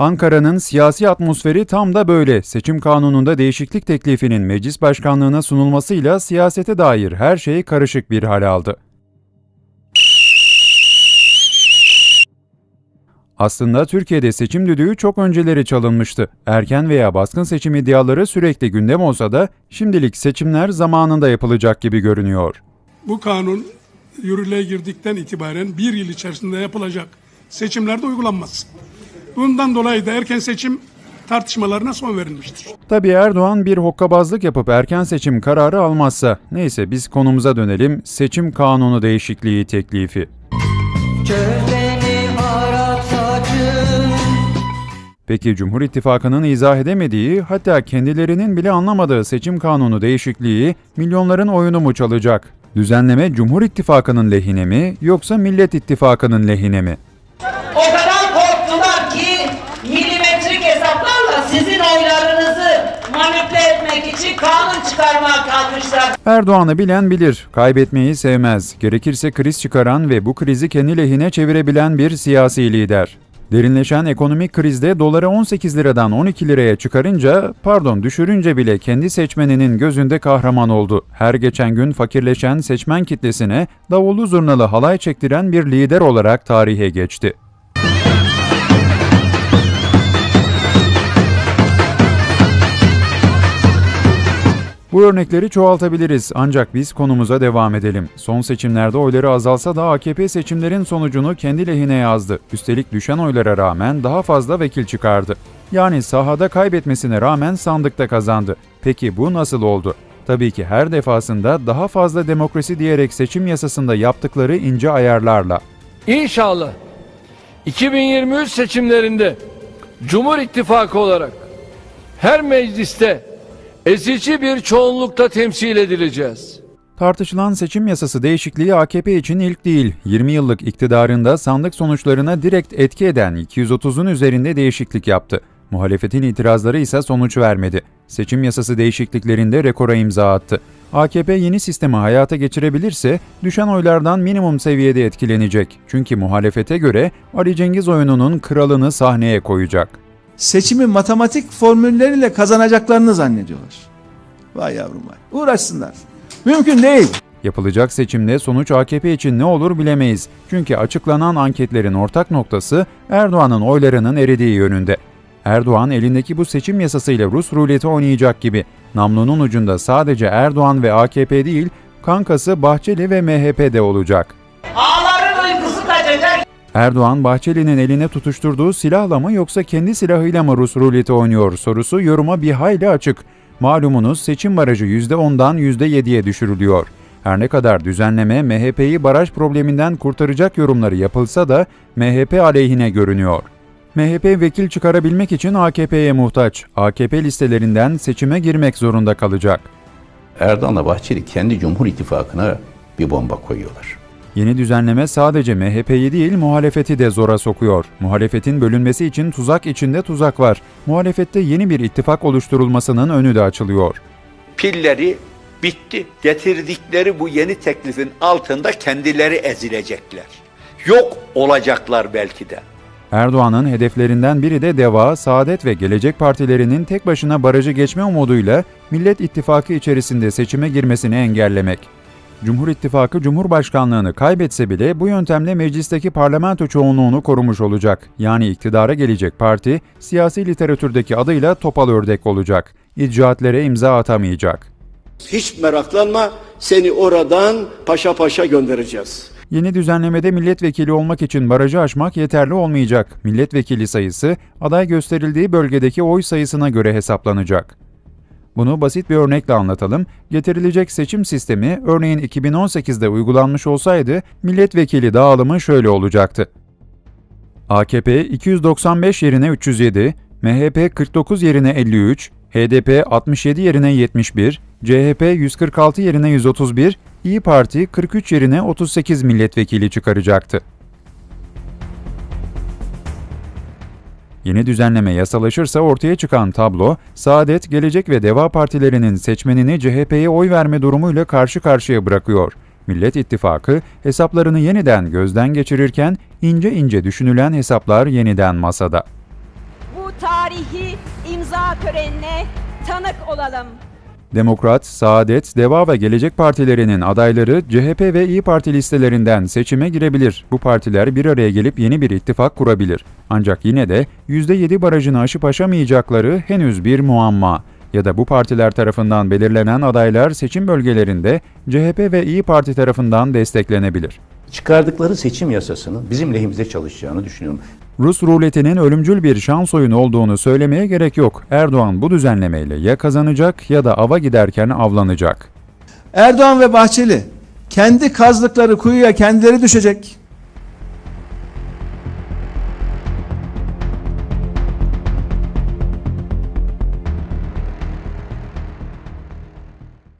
Ankara'nın siyasi atmosferi tam da böyle. Seçim kanununda değişiklik teklifinin meclis başkanlığına sunulmasıyla siyasete dair her şey karışık bir hal aldı. Aslında Türkiye'de seçim düdüğü çok önceleri çalınmıştı. Erken veya baskın seçim iddiaları sürekli gündem olsa da şimdilik seçimler zamanında yapılacak gibi görünüyor. Bu kanun yürürlüğe girdikten itibaren bir yıl içerisinde yapılacak seçimlerde uygulanmaz. Bundan dolayı da erken seçim tartışmalarına son verilmiştir. Tabii Erdoğan bir hokkabazlık yapıp erken seçim kararı almazsa. Neyse biz konumuza dönelim. Seçim kanunu değişikliği teklifi. Peki Cumhur İttifakı'nın izah edemediği, hatta kendilerinin bile anlamadığı seçim kanunu değişikliği milyonların oyunu mu çalacak? Düzenleme Cumhur İttifakı'nın lehine mi yoksa Millet İttifakı'nın lehine mi? Manipüle etmek için kanun çıkarmaya kalkmışlar. Erdoğan'ı bilen bilir, kaybetmeyi sevmez. Gerekirse kriz çıkaran ve bu krizi kendi lehine çevirebilen bir siyasi lider. Derinleşen ekonomik krizde doları 18 liradan 12 liraya çıkarınca, pardon düşürünce bile kendi seçmeninin gözünde kahraman oldu. Her geçen gün fakirleşen seçmen kitlesine davullu zurnalı halay çektiren bir lider olarak tarihe geçti. Bu örnekleri çoğaltabiliriz ancak biz konumuza devam edelim. Son seçimlerde oyları azalsa da AKP seçimlerin sonucunu kendi lehine yazdı. Üstelik düşen oylara rağmen daha fazla vekil çıkardı. Yani sahada kaybetmesine rağmen sandıkta kazandı. Peki bu nasıl oldu? Tabii ki her defasında daha fazla demokrasi diyerek seçim yasasında yaptıkları ince ayarlarla. İnşallah 2023 seçimlerinde Cumhur İttifakı olarak her mecliste ezici bir çoğunlukta temsil edileceğiz. Tartışılan seçim yasası değişikliği AKP için ilk değil. 20 yıllık iktidarında sandık sonuçlarına direkt etki eden 230'un üzerinde değişiklik yaptı. Muhalefetin itirazları ise sonuç vermedi. Seçim yasası değişikliklerinde rekora imza attı. AKP yeni sistemi hayata geçirebilirse düşen oylardan minimum seviyede etkilenecek. Çünkü muhalefete göre Ali Cengiz oyununun kralını sahneye koyacak. Seçimi matematik formülleriyle kazanacaklarını zannediyorlar. Vay yavrum vay. Uğraşsınlar. Mümkün değil. Yapılacak seçimde sonuç AKP için ne olur bilemeyiz. Çünkü açıklanan anketlerin ortak noktası Erdoğan'ın oylarının eridiği yönünde. Erdoğan elindeki bu seçim yasasıyla Rus ruleti oynayacak gibi. Namlunun ucunda sadece Erdoğan ve AKP değil, kankası Bahçeli ve MHP de olacak. Kaçacak. Erdoğan, Bahçeli'nin eline tutuşturduğu silahla mı yoksa kendi silahıyla mı Rus ruleti oynuyor sorusu yoruma bir hayli açık. Malumunuz seçim barajı %10'dan %7'ye düşürülüyor. Her ne kadar düzenleme MHP'yi baraj probleminden kurtaracak yorumları yapılsa da MHP aleyhine görünüyor. MHP vekil çıkarabilmek için AKP'ye muhtaç. AKP listelerinden seçime girmek zorunda kalacak. Erdoğan'la Bahçeli kendi Cumhur İttifakı'na bir bomba koyuyorlar. Yeni düzenleme sadece MHP'yi değil muhalefeti de zora sokuyor. Muhalefetin bölünmesi için tuzak içinde tuzak var. Muhalefette yeni bir ittifak oluşturulmasının önü de açılıyor. pilleri bitti. Getirdikleri bu yeni teklifin altında kendileri ezilecekler. Yok olacaklar belki de. Erdoğan'ın hedeflerinden biri de DEVA, Saadet ve Gelecek Partilerinin tek başına barajı geçme umuduyla Millet İttifakı içerisinde seçime girmesini engellemek. Cumhur İttifakı Cumhurbaşkanlığını kaybetse bile bu yöntemle meclisteki parlamento çoğunluğunu korumuş olacak. Yani iktidara gelecek parti, siyasi literatürdeki adıyla topal ördek olacak. İcraatlere imza atamayacak. Hiç meraklanma seni oradan paşa paşa göndereceğiz. Yeni düzenlemede milletvekili olmak için barajı aşmak yeterli olmayacak. Milletvekili sayısı aday gösterildiği bölgedeki oy sayısına göre hesaplanacak. Bunu basit bir örnekle anlatalım. Getirilecek seçim sistemi örneğin 2018'de uygulanmış olsaydı milletvekili dağılımı şöyle olacaktı. AKP 295 yerine 307, MHP 49 yerine 53, HDP 67 yerine 71, CHP 146 yerine 131, İyi Parti 43 yerine 38 milletvekili çıkaracaktı. Yeni düzenleme yasalaşırsa ortaya çıkan tablo, Saadet, Gelecek ve Deva partilerinin seçmenini CHP'ye oy verme durumuyla karşı karşıya bırakıyor. Millet İttifakı hesaplarını yeniden gözden geçirirken ince ince düşünülen hesaplar yeniden masada. tarihi imza törenine tanık olalım. Demokrat, Saadet, Deva ve Gelecek Partilerinin adayları CHP ve İyi Parti listelerinden seçime girebilir. Bu partiler bir araya gelip yeni bir ittifak kurabilir. Ancak yine de %7 barajını aşıp aşamayacakları henüz bir muamma. Ya da bu partiler tarafından belirlenen adaylar seçim bölgelerinde CHP ve İyi Parti tarafından desteklenebilir. Çıkardıkları seçim yasasının bizim lehimize çalışacağını düşünüyorum. Rus ruletinin ölümcül bir şans oyunu olduğunu söylemeye gerek yok. Erdoğan bu düzenlemeyle ya kazanacak ya da ava giderken avlanacak. Erdoğan ve Bahçeli kendi kazdıkları kuyuya kendileri düşecek.